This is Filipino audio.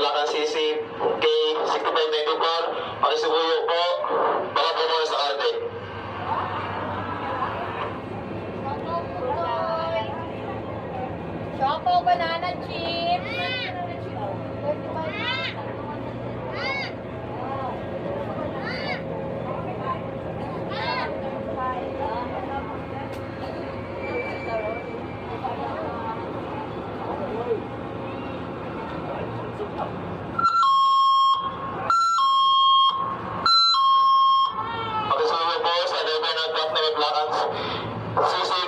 Bulacan City, K6594, pakisubuyo po, baka po sa arte. Chopo Banana Cheese! Okay, so we pause and then we're na may blackouts. Susi